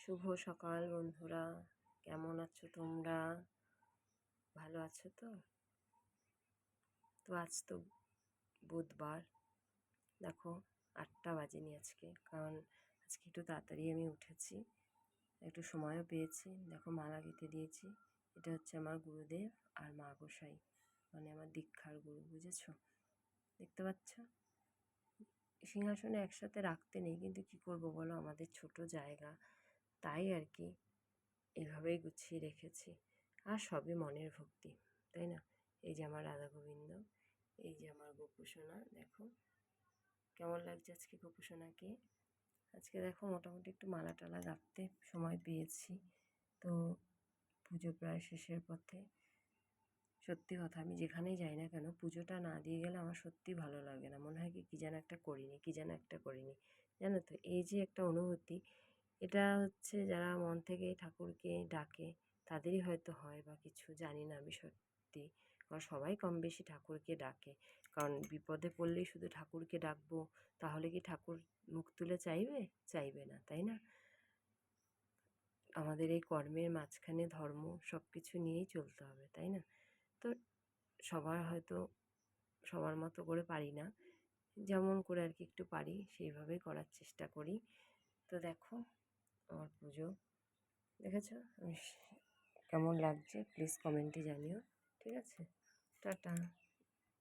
শুভ সকাল বন্ধুরা। কেমন আছো তোমরা? ভালো আছো তো? তো আজ তো বুধবার। দেখো, আটটা বাজেনি আজকে, কারণ আজকে একটু তাড়াতাড়ি আমি উঠেছি। একটু সময়ও পেয়েছি। দেখো, মালা গেঁথে দিয়েছি। এটা হচ্ছে আমার গুরুদেব আর মা গোসাই মানে আমার দীক্ষার গুরু, বুঝেছ? দেখতে পাচ্ছ? সিংহাসনে একসাথে রাখতে নেই, কিন্তু কি করব বলো? আমাদের ছোট জায়গা। তাই আর কি এভাবেই গুছিয়ে রেখেছি। আর সবই মনের ভক্তি, তাই না? এই যে আমার রাধা গোবিন্দ এই যে আমার গোপুসোনা, দেখো। কেমন লাগছে আজকে গোপুসোনাকে? আজকে দেখো মোটামুটি একটু মালা টালা গাঁথতে সময় পেয়েছি। তো পুজো প্রায় শেষের পথে। সত্যি কথা, আমি যেখানেই যাই না কেন, পুজোটা না দিয়ে গেলে আমার সত্যি ভালো লাগে না। মনে হয় কি, কী যেন একটা করিনি, কী যেন একটা করিনি। জানো তো, এই যে একটা অনুভূতি এটা হচ্ছে যারা মন থেকে ঠাকুরকে ডাকে, তাদেরই হয়তো হয় বা কিছু জানি না আমি সত্যি। কারণ সবাই কম বেশি ঠাকুরকে ডাকে। কারণ বিপদে পড়লেই শুধু ঠাকুরকে ডাকবো, তাহলে কি ঠাকুর মুখ তুলে চাইবে? চাইবে না, তাই না? আমাদের এই কর্মের মাঝখানে ধর্ম সব কিছু নিয়েই চলতে হবে, তাই না? তো সবার হয়তো সবার মতো করে পারি না। যেমন করে আর কি একটু পারি, সেইভাবেই করার চেষ্টা করি। তো দেখো আমার পুজো। দেখেছ? কেমন লাগছে? প্লিজ কমেন্টে জানিও। ঠিক আছে? টাটা।